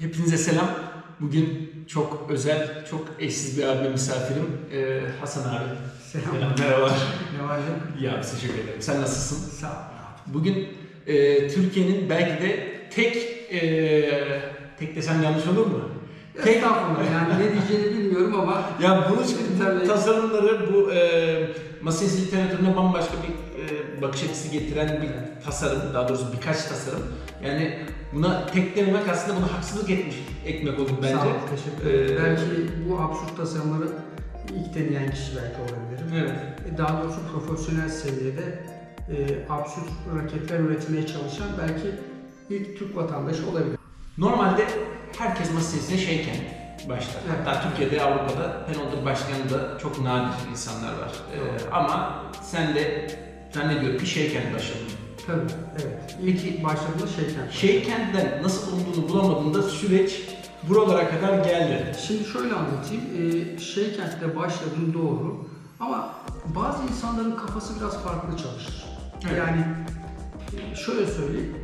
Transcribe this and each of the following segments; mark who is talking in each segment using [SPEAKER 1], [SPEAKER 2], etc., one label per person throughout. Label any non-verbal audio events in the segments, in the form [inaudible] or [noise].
[SPEAKER 1] Hepinize selam. Bugün çok özel, çok eşsiz bir abime misafirim. Ee, Hasan abi.
[SPEAKER 2] Selam.
[SPEAKER 1] Merhabalar.
[SPEAKER 2] Ne var
[SPEAKER 1] abi teşekkür ederim. Sen nasılsın?
[SPEAKER 2] Sağ ol.
[SPEAKER 1] Bugün e, Türkiye'nin belki de tek, e, tek desem yanlış olur mu? Tek,
[SPEAKER 2] Estağfurullah yani ne diyeceğini bilmiyorum ama
[SPEAKER 1] ya bunu
[SPEAKER 2] Tabii.
[SPEAKER 1] bu tasarımları bu e, masaj literatürüne bambaşka bir bakış açısı getiren bir tasarım, daha doğrusu birkaç tasarım. Yani buna tek dememek aslında buna haksızlık etmiş, ekmek olur bence.
[SPEAKER 2] sağ ol, teşekkür ederim.
[SPEAKER 1] Ee,
[SPEAKER 2] belki bu absürt tasarımları ilk deneyen kişi belki olabilirim.
[SPEAKER 1] Evet.
[SPEAKER 2] E, Daha doğrusu profesyonel seviyede e, absürt raketler üretmeye çalışan belki ilk Türk vatandaşı olabilir.
[SPEAKER 1] Normalde herkes masasına şeyken başlar.
[SPEAKER 2] Evet.
[SPEAKER 1] Hatta Türkiye'de, Avrupa'da penaltı başkanı da çok nadir insanlar var. Ee, ama sen de zannediyorum ki şeyken başladın.
[SPEAKER 2] Tabii, evet. İlk başladığında şeyken.
[SPEAKER 1] Şeykenden nasıl olduğunu bulamadığında süreç buralara kadar geldi.
[SPEAKER 2] Şimdi şöyle anlatayım. Ee, Şeykent'te başladım doğru. Ama bazı insanların kafası biraz farklı çalışır.
[SPEAKER 1] Evet.
[SPEAKER 2] Yani şöyle söyleyeyim.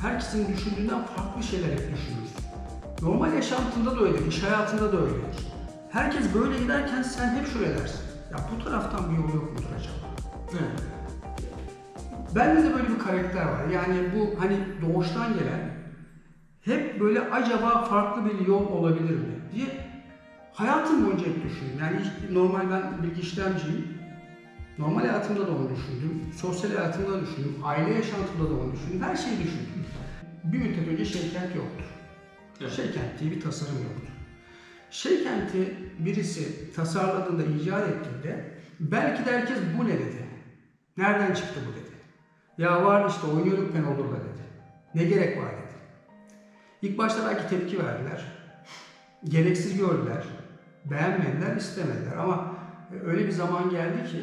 [SPEAKER 2] Herkesin düşündüğünden farklı şeyler hep düşünürüz. Normal yaşantında da öyle, iş hayatında da öyledir. Herkes böyle giderken sen hep şöyle dersin. Ya bu taraftan bir yol yok mudur acaba?
[SPEAKER 1] Evet.
[SPEAKER 2] Bende de böyle bir karakter var. Yani bu hani doğuştan gelen hep böyle acaba farklı bir yol olabilir mi diye hayatım boyunca hep düşündüm. Yani normal ben bilgi işlemciyim. Normal hayatımda da onu düşündüm. Sosyal hayatımda da düşündüm. Aile yaşantımda da onu düşündüm. Her şeyi düşündüm. Bir müddet önce Şeykent yoktu.
[SPEAKER 1] Evet.
[SPEAKER 2] Şeykent diye bir tasarım yoktu. Şeykent'i birisi tasarladığında, icat ettiğinde belki de herkes bu ne dedi. Nereden çıktı bu dedi. Ya var işte oynuyorduk ben olurla dedi. Ne gerek var dedi. İlk başta belki tepki verdiler. Gereksiz gördüler. Beğenmediler, istemediler. Ama öyle bir zaman geldi ki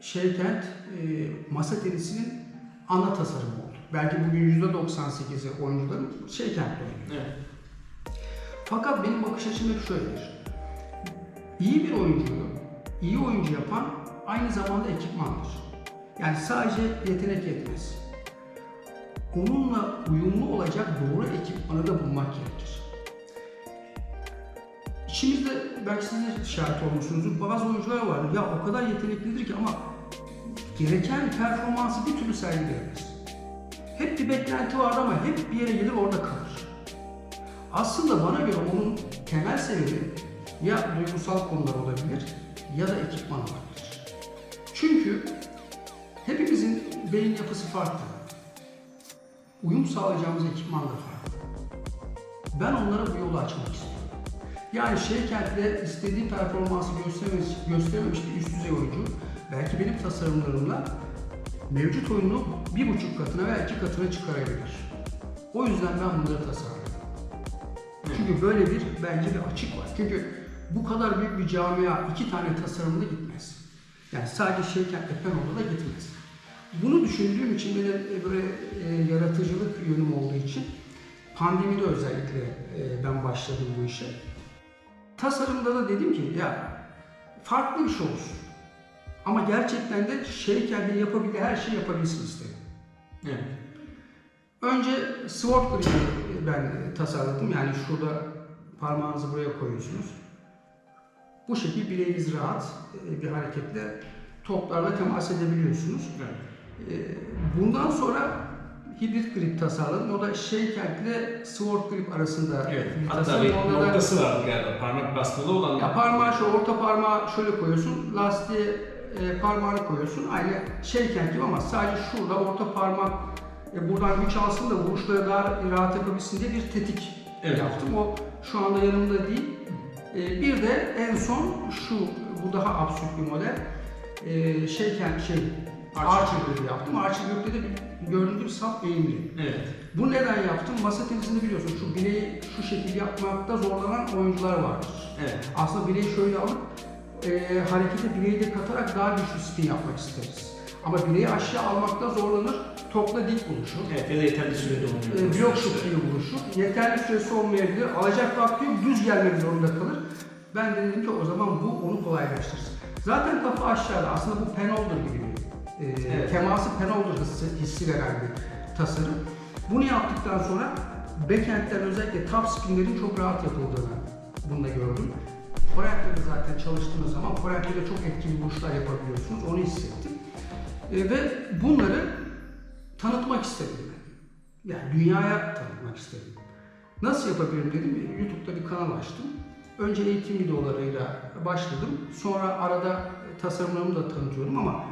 [SPEAKER 2] Şeykent e, masa tenisinin ana tasarımı oldu. Belki bugün %98'i oyuncuların Şeykent'te oynuyor.
[SPEAKER 1] Evet.
[SPEAKER 2] Fakat benim bakış açım hep şöyledir. İyi bir oyuncuyu, iyi oyuncu yapan aynı zamanda ekipmandır. Yani sadece yetenek yetmez. Onunla uyumlu olacak doğru ekipmanı da bulmak gerekir. İçimizde belki siz de şahit olmuşsunuzdur. Bazı oyuncular vardır. Ya o kadar yeteneklidir ki ama gereken performansı bir türlü sergileyemez. Hep bir beklenti vardı ama hep bir yere gelir orada kalır. Aslında bana göre onun temel sebebi ya duygusal konular olabilir ya da ekipman olabilir. Çünkü hepimizin beyin yapısı farklı. Uyum sağlayacağımız ekipman da farklı. Ben onlara bu yolu açmak istiyorum. Yani Şeykent'te istediği performansı göstermemiş, göstermemiş bir üst düzey oyuncu belki benim tasarımlarımla mevcut oyunu bir buçuk katına veya iki katına çıkarabilir. O yüzden ben bunları tasarladım. Çünkü böyle bir bence bir açık var. Çünkü bu kadar büyük bir camia iki tane tasarımda gitmez. Yani sadece Şeykent Epenoğlu da gitmez. Bunu düşündüğüm için benim e, böyle e, yaratıcılık yönüm olduğu için pandemide özellikle e, ben başladım bu işe. Tasarımda da dedim ki ya farklı bir şey olsun. Ama gerçekten de Şeykent'in yapabildiği her şeyi yapabilsin istedim.
[SPEAKER 1] Evet.
[SPEAKER 2] Önce sword grip'i ben tasarladım. Yani şurada parmağınızı buraya koyuyorsunuz. Bu şekilde bileğiniz rahat e, bir hareketle toplarla temas edebiliyorsunuz.
[SPEAKER 1] Evet.
[SPEAKER 2] E, Bundan sonra hibrit grip tasarladım. O da Shaker ile sword grip arasında
[SPEAKER 1] Evet. Hatta bir
[SPEAKER 2] Onda da-
[SPEAKER 1] noktası var galiba. Parmak basmalı olan.
[SPEAKER 2] ya parmağı şu orta parmağı şöyle koyuyorsun, lastiğe e, parmağını koyuyorsun. Aynı şeyken gibi ama sadece şurada orta parmak e, buradan güç alsın da vuruşları daha rahat yapabilsin diye bir tetik
[SPEAKER 1] Evet.
[SPEAKER 2] yaptım. O şu anda yanımda değil. E, bir de en son şu, bu daha absürt bir model. E, şeyken şey,
[SPEAKER 1] Archer.
[SPEAKER 2] Archer grip yaptım. Bir, gördüğünüz gibi sap eğimli.
[SPEAKER 1] Evet.
[SPEAKER 2] Bu neden yaptım? Masa tenisinde biliyorsun şu bileği şu şekilde yapmakta zorlanan oyuncular vardır.
[SPEAKER 1] Evet.
[SPEAKER 2] Aslında bileği şöyle alıp e, harekete bileği de katarak daha güçlü spin yapmak isteriz. Ama bileği aşağı almakta zorlanır, topla dik buluşur.
[SPEAKER 1] Evet. Ya da yeterli sürede olmuyor.
[SPEAKER 2] E, blok şut gibi buluşur. Yeterli süresi olmayabilir, alacak vakti yok, düz gelmek zorunda kalır. Ben de dedim ki o zaman bu onu kolaylaştırsın. Zaten kafa aşağıda, aslında bu penolder gibi e,
[SPEAKER 1] Evet.
[SPEAKER 2] teması penolder hissi, hissi veren bir tasarım. Bunu yaptıktan sonra backend'den özellikle top spinlerin çok rahat yapıldığını bunda gördüm. Forehand'de de zaten çalıştığınız zaman forehand'de de çok etkili vuruşlar yapabiliyorsunuz. Onu hissettim. E, ve bunları tanıtmak istedim. Yani dünyaya tanıtmak istedim. Nasıl yapabilirim dedim. YouTube'da bir kanal açtım. Önce eğitim videolarıyla başladım. Sonra arada tasarımlarımı da tanıtıyorum ama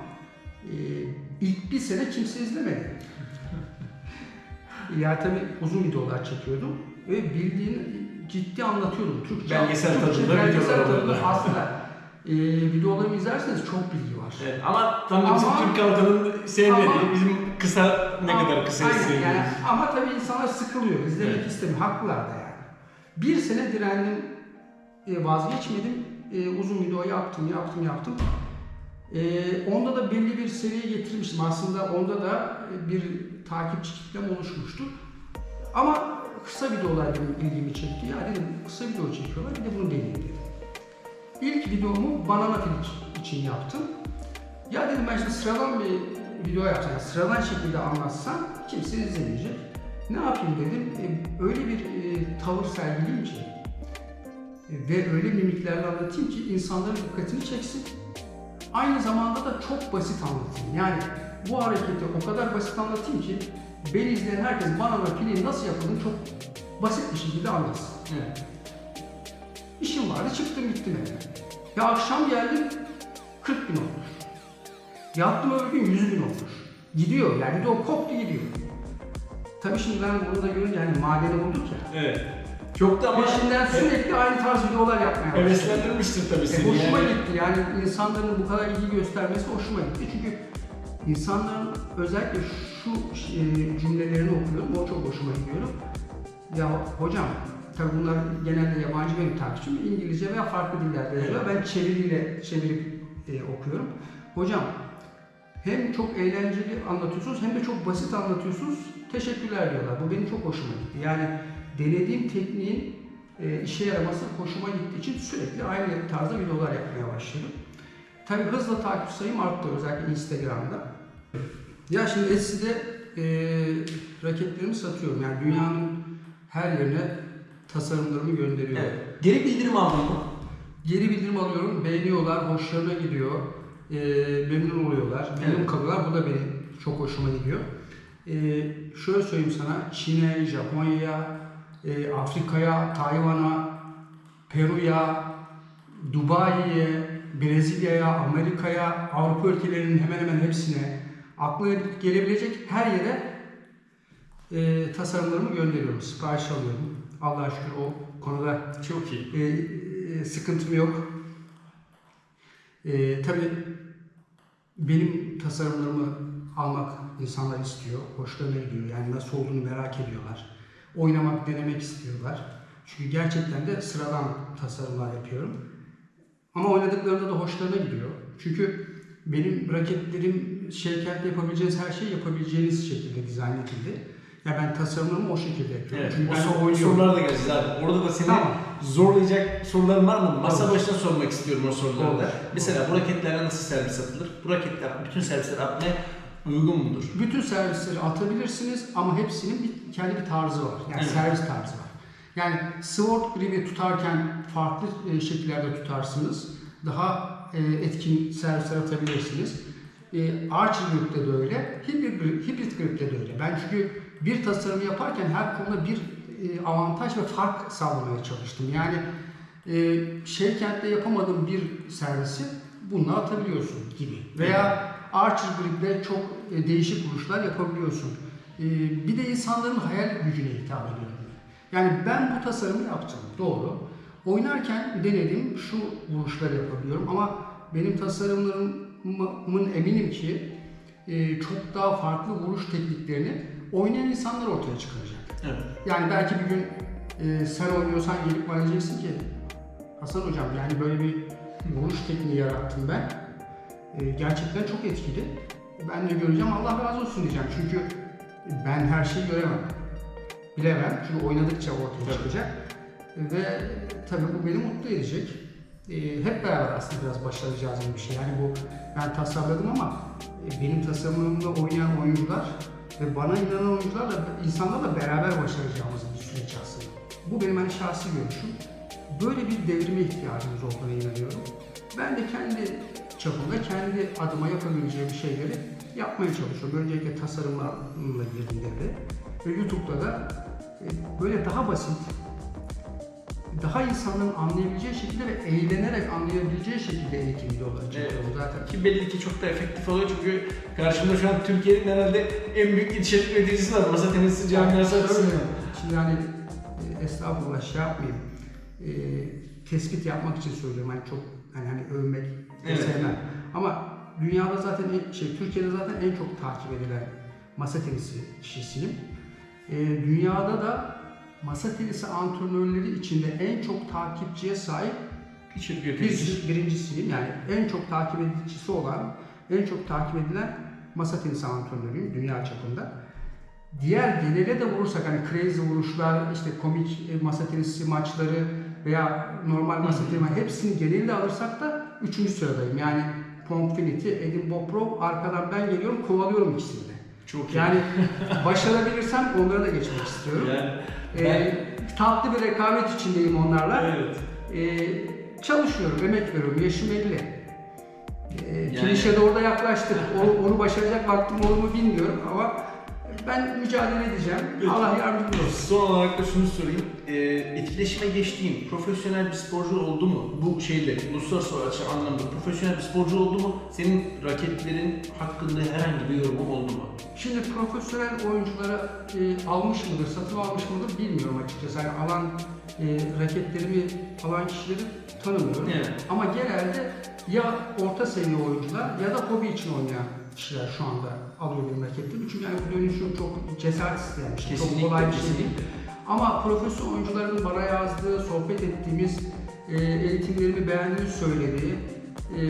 [SPEAKER 2] e, ilk bir sene kimse izlemedi. [laughs] ya tabii uzun videolar çekiyordum ve bildiğin ciddi anlatıyordum. Türkçe,
[SPEAKER 1] Belgesel tadında
[SPEAKER 2] belgesel tadında [laughs] aslında e, videolarımı izlerseniz çok bilgi var.
[SPEAKER 1] Evet, ama tam da bizim
[SPEAKER 2] Ama-
[SPEAKER 1] Türk halkının sevmediği,
[SPEAKER 2] Ama-
[SPEAKER 1] bizim kısa ne
[SPEAKER 2] Ama-
[SPEAKER 1] kadar kısa sevdiğimiz.
[SPEAKER 2] yani, ama tabii insanlar sıkılıyor, izlemek
[SPEAKER 1] Evet.
[SPEAKER 2] istemiyor. Haklılar da yani. Bir sene direndim, e, vazgeçmedim. E, uzun video yaptım, yaptım, yaptım. E, onda da belli bir seviyeye getirmiştim. Aslında onda da e, bir takipçi kitlem oluşmuştu. Ama kısa videolar benim ilgimi çekti. Ya dedim kısa video çekiyorlar, bir de bunu deneyeyim dedim. İlk videomu banana filik için yaptım. Ya dedim ben şimdi sıradan bir video yapsam, yani sıradan şekilde anlatsam kimse izlemeyecek. Ne yapayım dedim, e, öyle bir e, tavır sergileyeyim ki e, ve öyle mimiklerle anlatayım ki insanların dikkatini çeksin. Aynı zamanda da çok basit anlatayım. Yani bu hareketi o kadar basit anlatayım ki beni izleyen herkes bana da filin nasıl yapıldığını çok basit bir şekilde anlasın.
[SPEAKER 1] Evet.
[SPEAKER 2] İşim vardı çıktım gittim eve. Ya akşam geldim 40 bin olmuş. Yattım öbür gün 100 bin olmuş. Gidiyor yani de o koptu gidiyor. Tabii şimdi ben bunu da görünce yani madeni bulduk ya.
[SPEAKER 1] Evet. Çok da ama
[SPEAKER 2] Peşinden sürekli aynı tarz videolar yapmaya başladım.
[SPEAKER 1] heveslendirmiştir tabii
[SPEAKER 2] E,
[SPEAKER 1] seni.
[SPEAKER 2] hoşuma
[SPEAKER 1] yani.
[SPEAKER 2] gitti yani insanların bu kadar ilgi göstermesi hoşuma gitti. Çünkü insanların özellikle şu e, cümlelerini okuyorum, o çok hoşuma gidiyor. Ya hocam, tabii bunlar genelde yabancı benim takipçim, İngilizce veya farklı dillerde yazıyor. Ben çeviriyle çevirip e, okuyorum. Hocam, hem çok eğlenceli anlatıyorsunuz hem de çok basit anlatıyorsunuz. Teşekkürler diyorlar. Bu benim çok hoşuma gitti. Yani denediğim tekniğin e, işe yaraması hoşuma gittiği için sürekli aynı tarzda videolar yapmaya başladım. Tabii hızla takip sayım arttı özellikle Instagram'da. Ya şimdi Etsy'de e, raketlerimi satıyorum. Yani dünyanın her yerine tasarımlarımı gönderiyorum.
[SPEAKER 1] Evet. Geri bildirim aldın mı?
[SPEAKER 2] Geri bildirim alıyorum, beğeniyorlar, hoşlarına gidiyor, e, memnun oluyorlar, memnun
[SPEAKER 1] Evet.
[SPEAKER 2] kalıyorlar. Bu da benim çok hoşuma gidiyor. E, şöyle söyleyeyim sana, Çin'e, Japonya'ya, e, Afrika'ya, Tayvan'a, Peru'ya, Dubai'ye, Brezilya'ya, Amerika'ya, Avrupa ülkelerinin hemen hemen hepsine, aklına gelebilecek her yere e, tasarımlarımı gönderiyorum, sipariş alıyorum. Allah'a şükür o konuda
[SPEAKER 1] Çok iyi.
[SPEAKER 2] e, e, sıkıntım yok. E, tabii benim tasarımlarımı almak insanlar istiyor, hoşlarına gidiyor. Yani nasıl olduğunu merak ediyorlar. Oynamak, denemek istiyorlar. Çünkü gerçekten de sıradan tasarımlar yapıyorum. Ama oynadıklarında da hoşlarına gidiyor. Çünkü benim raketlerim şeykentte yapabileceğiniz her şeyi yapabileceğiniz şekilde dizayn edildi. Ya ben tasarımlarımı o şekilde yapıyorum.
[SPEAKER 1] Evet.
[SPEAKER 2] Çünkü
[SPEAKER 1] o
[SPEAKER 2] ben oynuyorum.
[SPEAKER 1] sorulara da geleceğiz abi. Orada da seni
[SPEAKER 2] Tamam.
[SPEAKER 1] zorlayacak soruların var mı? Masa
[SPEAKER 2] Olur.
[SPEAKER 1] başına sormak istiyorum o soruları
[SPEAKER 2] Olur.
[SPEAKER 1] da. Mesela bu raketlerle nasıl servis atılır? Bu raketler bütün servisler atmaya uygun mudur?
[SPEAKER 2] Bütün servisleri atabilirsiniz ama hepsinin bir, kendi bir tarzı var. Yani
[SPEAKER 1] Evet.
[SPEAKER 2] servis tarzı var. Yani sword gribi tutarken farklı e, şekillerde tutarsınız. Daha e, etkin servisler atabilirsiniz. E, Archer grip'te de öyle, hibrit, grip, hibrit grip'te de öyle. Ben çünkü bir tasarımı yaparken her konuda bir e, avantaj ve fark sağlamaya çalıştım. Yani e, Shakehand'de yapamadığım bir servisi bununla atabiliyorsun gibi. Veya Archer Grip'le çok e, değişik vuruşlar yapabiliyorsun. E, bir de insanların hayal gücüne hitap ediyorum. Yani ben bu tasarımı yaptım, doğru. Oynarken denedim, şu vuruşları yapabiliyorum ama benim tasarımlarımın eminim ki e, çok daha farklı vuruş tekniklerini oynayan insanlar ortaya çıkaracak.
[SPEAKER 1] Evet.
[SPEAKER 2] Yani belki bir gün e, sen oynuyorsan gelip bana diyeceksin ki Hasan hocam yani böyle bir vuruş tekniği yarattım ben. E, gerçekten çok etkili. Ben de göreceğim Allah razı olsun diyeceğim. Çünkü ben her şeyi göremem. Bilemem. Çünkü oynadıkça ortaya
[SPEAKER 1] Tabii.
[SPEAKER 2] çıkacak. Ve tabii bu beni mutlu edecek. E, hep beraber aslında biraz başaracağız bir şey. Yani bu ben tasarladım ama e, benim tasarımımda oynayan oyuncular ve bana inanan oyuncularla, insanlarla beraber başaracağımızı düşünüyorum. Bu benim hani şahsi görüşüm. Böyle bir devrime ihtiyacımız olduğuna inanıyorum. Ben de kendi çapımda, kendi adıma yapabileceğim şeyleri yapmaya çalışıyorum. Öncelikle tasarımlarla girdim devre. Ve YouTube'da da e, böyle daha basit, daha insanların anlayabileceği şekilde ve eğlenerek anlayabileceği şekilde eğitim videoları çekiyorum zaten.
[SPEAKER 1] Ki belli ki çok da efektif oluyor çünkü karşımda şu an Türkiye'nin herhalde en büyük içerik üreticisi var. Masa tenisi camiası.
[SPEAKER 2] Şöyle, Şimdi hani e, estağfurullah şey yapmayayım. E, tespit yapmak için söylüyorum. Hani çok hani, hani övmek
[SPEAKER 1] Evet.
[SPEAKER 2] sevmem. Ama dünyada zaten en- şey Türkiye'de zaten en çok takip edilen masa tenisi kişisiyim. E, dünyada da masa tenisi antrenörleri içinde en çok takipçiye sahip bir, birincisiyim. Yani en çok takip edicisi olan, en çok takip edilen masa tenisi antrenörüyüm dünya çapında. Diğer genele de vurursak hani crazy vuruşlar, işte komik e, masa tenisi maçları veya normal masa tenisi hepsini genelde alırsak da üçüncü sıradayım. Yani Pongfinity, Edin Boprov, arkadan ben geliyorum, kovalıyorum ikisini de.
[SPEAKER 1] Çok iyi.
[SPEAKER 2] Yani başarabilirsem onlara da geçmek istiyorum.
[SPEAKER 1] Yani
[SPEAKER 2] Ee, tatlı bir rekabet içindeyim onlarla.
[SPEAKER 1] evet.
[SPEAKER 2] Ee, çalışıyorum, emek veriyorum. Yaşım 50. Ee,
[SPEAKER 1] Yani-
[SPEAKER 2] Finish'e de orada yaklaştık. O- onu başaracak vaktim olur mu bilmiyorum ama ben mücadele edeceğim.
[SPEAKER 1] Peki.
[SPEAKER 2] Allah yardımcı olsun.
[SPEAKER 1] Son olarak da şunu sorayım. Ee, etkileşime geçtiğin profesyonel bir sporcu oldu mu? Bu şeyle uluslararası anlamda profesyonel bir sporcu oldu mu? Senin raketlerin hakkında herhangi bir yorumun oldu mu?
[SPEAKER 2] Şimdi profesyonel oyunculara e, almış mıdır, satın almış mıdır bilmiyorum açıkçası. Yani alan e, raketlerimi alan kişileri tanımıyorum.
[SPEAKER 1] Evet.
[SPEAKER 2] Ama genelde ya orta seviye oyuncular ya da hobi için oynayan kişiler şu anda alıyor benim raketlerimi. Çünkü yani bu dönüşüm çok cesaret isteyen bir şey. Çok
[SPEAKER 1] Kesinlikle,
[SPEAKER 2] kolay bir şey değil. Ama profesyonel oyuncuların bana yazdığı, sohbet ettiğimiz, e, eğitimlerimi beğendiğini söylediği, e,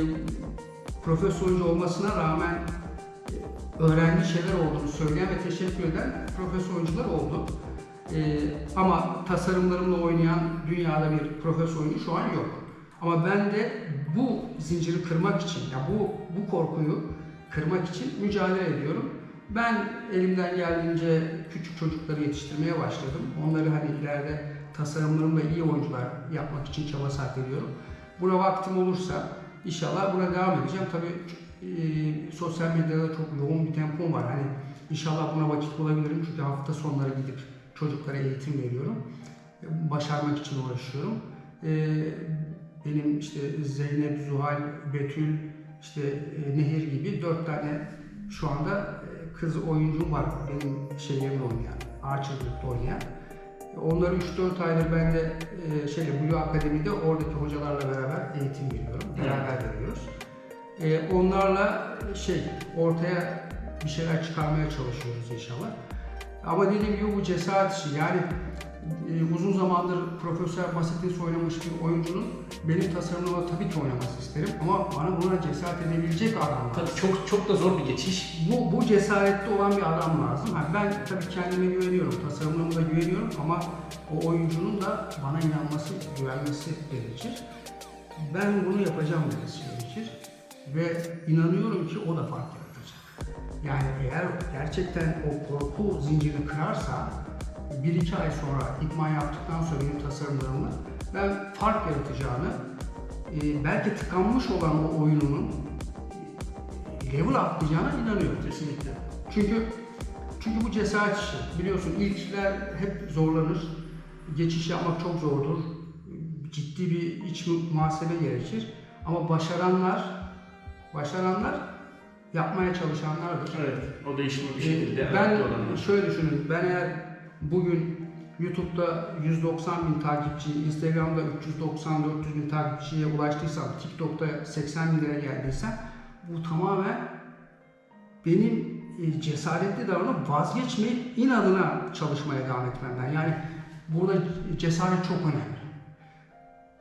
[SPEAKER 2] profesyonel oyuncu olmasına rağmen e, öğrendiği şeyler olduğunu söyleyen ve teşekkür eden profesyonel oyuncular oldu. E, ama tasarımlarımla oynayan dünyada bir profesyonel oyuncu şu an yok. Ama ben de bu zinciri kırmak için, ya bu bu korkuyu kırmak için mücadele ediyorum. Ben elimden geldiğince küçük çocukları yetiştirmeye başladım. Onları hani ileride tasarımlarımla iyi oyuncular yapmak için çaba sarf ediyorum. Buna vaktim olursa inşallah buna devam edeceğim. Tabii e, sosyal medyada çok yoğun bir tempom var. Hani inşallah buna vakit bulabilirim çünkü hafta sonları gidip çocuklara eğitim veriyorum. Başarmak için uğraşıyorum. E, benim işte Zeynep, Zuhal, Betül, işte e, Nehir gibi dört tane şu anda e, kız oyuncum var benim şeylerimle oynayan, Archer'da oynayan. E, Onları 3-4 aydır ben de e, şeyle Blue Akademi'de oradaki hocalarla beraber eğitim veriyorum. Beraber veriyoruz. E, onlarla şey ortaya bir şeyler çıkarmaya çalışıyoruz inşallah. Ama dediğim gibi bu cesaret işi. Yani e, uzun zamandır profesyonel basit tenis oynamış bir oyuncunun benim tasarımımla tabii ki oynaması isterim ama bana buna cesaret edebilecek adam lazım.
[SPEAKER 1] Tabii çok çok da zor bir geçiş.
[SPEAKER 2] Bu, bu cesaretli olan bir adam lazım. Ha, ben tabii kendime güveniyorum, tasarımlarıma da güveniyorum ama o oyuncunun da bana inanması, güvenmesi gerekir. Ben bunu yapacağım demesi gerekir. Ve inanıyorum ki o da fark yaratacak. Yani eğer gerçekten o korku zincirini kırarsa, bir iki ay sonra idman yaptıktan sonra benim tasarımlarımla ben fark yaratacağını, e, belki tıkanmış olan o oyununun level atlayacağına inanıyorum.
[SPEAKER 1] Kesinlikle.
[SPEAKER 2] Çünkü çünkü bu cesaret işi. Biliyorsun ilkler hep zorlanır. Geçiş yapmak çok zordur. Ciddi bir iç muhasebe gerekir. Ama başaranlar başaranlar yapmaya çalışanlardır.
[SPEAKER 1] Evet. O değişimi bir
[SPEAKER 2] Ee,
[SPEAKER 1] şekilde.
[SPEAKER 2] ben
[SPEAKER 1] adapte olanlar.
[SPEAKER 2] şöyle düşünün. Ben eğer bugün YouTube'da 190 bin takipçi, Instagram'da 390-400 bin takipçiye ulaştıysam, TikTok'ta 80 bin lira geldiysem bu tamamen benim e, cesaretli davranıp vazgeçmeyip inadına çalışmaya devam etmemden. Yani burada cesaret çok önemli.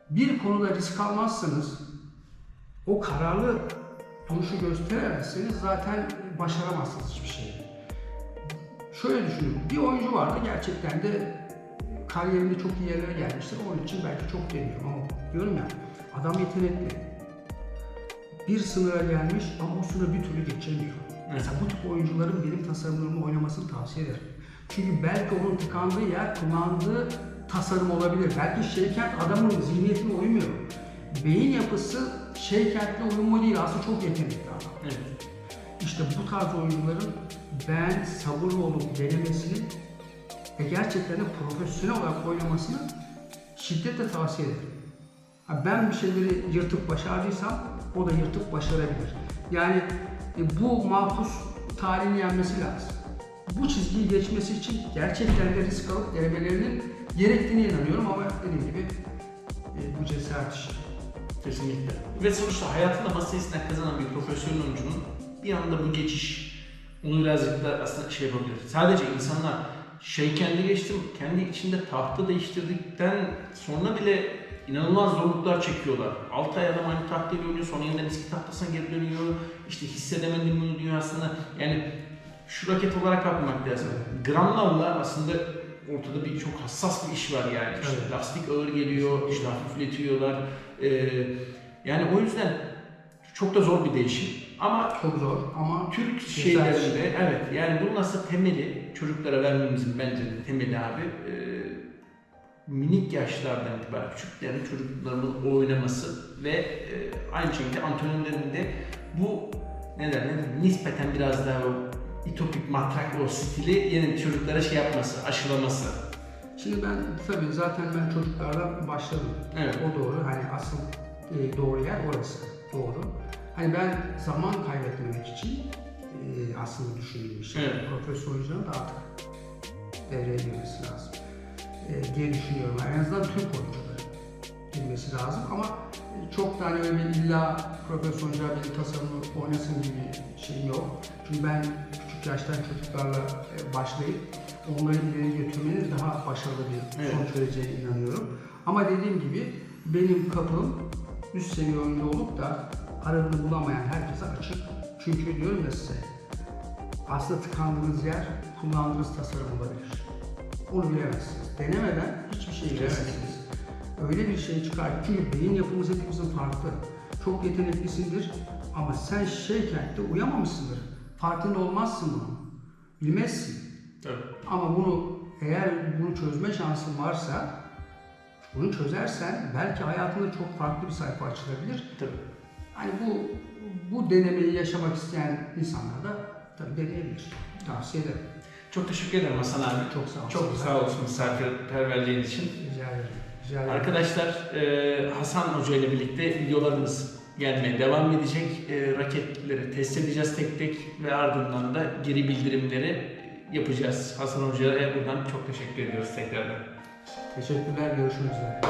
[SPEAKER 2] Bir konuda risk almazsanız o kararlı duruşu gösteremezseniz zaten başaramazsınız hiçbir şeyi. Şöyle düşünün, bir oyuncu vardı gerçekten de kariyerinde çok iyi yerlere gelmiştir. Onun için belki çok demiyorum ama diyorum ya adam yetenekli. Bir sınıra gelmiş ama o sınırı bir türlü geçemiyor. Mesela bu tip oyuncuların benim tasarımlarımı oynamasını tavsiye ederim. Çünkü belki onun tıkandığı yer kullandığı tasarım olabilir. Belki Şeykent adamın zihniyetine uymuyor. Beyin yapısı Şeykent'le uyumlu değil. Aslında çok yetenekli adam.
[SPEAKER 1] Evet.
[SPEAKER 2] İşte bu tarz oyuncuların ben sabırlı olup denemesini ve gerçekten de profesyonel olarak oynamasını şiddetle tavsiye ederim. Ben bir şeyleri yırtıp başardıysam o da yırtıp başarabilir. Yani e, bu mahpus tarihin yenmesi lazım. Bu çizgiyi geçmesi için gerçekten de risk alıp denemelerinin gerektiğine inanıyorum ama dediğim gibi e, bu cesaret işi.
[SPEAKER 1] Kesinlikle. Ve sonuçta hayatında masa kazanan bir profesyonel oyuncunun bir anda bu geçiş onu birazcık da aslında şey yapabilir. Sadece insanlar şey kendi geçtim, kendi içinde tahta değiştirdikten sonra bile inanılmaz zorluklar çekiyorlar. 6 ay adam aynı tahtayla oynuyor, sonra yeniden eski tahtasına geri dönüyor. İşte hissedemedim bunu diyor aslında. Yani şu raket olarak bakmak lazım. Gramlarla aslında ortada bir çok hassas bir iş var yani. İşte
[SPEAKER 2] Evet.
[SPEAKER 1] lastik ağır geliyor, işte hafifletiyorlar. Ee, yani o yüzden çok da zor bir değişim. Ama
[SPEAKER 2] Çok zor ama
[SPEAKER 1] Türk şeylerinde evet yani bunun aslında temeli çocuklara vermemizin bence de temeli abi e, minik yaşlardan itibaren küçüklerin çocuklarının oynaması ve e, aynı şekilde antrenörlerin de bu ne der, ne der, nispeten biraz daha o itopik matrak o stili yeni çocuklara şey yapması, aşılaması.
[SPEAKER 2] Şimdi ben tabii zaten ben çocuklarla başladım.
[SPEAKER 1] Evet.
[SPEAKER 2] O doğru. Hani asıl e, doğru yer orası. Doğru. Hani ben zaman kaybetmemek için e, aslında düşündüğüm bir şey.
[SPEAKER 1] Evet.
[SPEAKER 2] Profesyonel oyuncuların da artık devreye girmesi lazım. E, diye düşünüyorum. En azından Türk oyuncuların girmesi lazım ama e, çok da hani öyle bir illa profesyonel bir tasarımı oynasın gibi bir şeyim yok. Çünkü ben küçük yaştan çocuklarla e, başlayıp onları ileri götürmenin daha başarılı bir
[SPEAKER 1] Evet.
[SPEAKER 2] sonuç vereceğine inanıyorum. Ama dediğim gibi benim kapım üst seviye oyuncu olup da aradığını bulamayan herkese açık. Çünkü diyorum ya size aslında tıkandığınız yer kullandığınız tasarım olabilir. Onu bilemezsiniz. Denemeden hiçbir şey bilemezsiniz. Öyle bir şey çıkar. ki- Çünkü beyin yapımız hepimizin farklı. Çok yeteneklisindir ama sen şeyken de uyamamışsındır. Farkında olmazsın bunu. Bilmezsin.
[SPEAKER 1] Tabii.
[SPEAKER 2] Ama bunu eğer bunu çözme şansın varsa bunu çözersen belki hayatında çok farklı bir sayfa açılabilir.
[SPEAKER 1] Tabii.
[SPEAKER 2] Hani bu bu denemeyi yaşamak isteyen insanlar da tabii deneyebilir. Tavsiye ederim.
[SPEAKER 1] Çok teşekkür ederim Hasan abi.
[SPEAKER 2] Çok sağ olun.
[SPEAKER 1] Çok sağ olsun misafirperverliğin için.
[SPEAKER 2] Rica ederim. Rica ederim.
[SPEAKER 1] Arkadaşlar e, Hasan Hoca ile birlikte videolarımız gelmeye devam edecek. E, raketleri test edeceğiz tek tek ve ardından da geri bildirimleri yapacağız. Hasan Hoca'ya buradan çok teşekkür ediyoruz tekrardan.
[SPEAKER 2] Teşekkürler. Görüşmek üzere.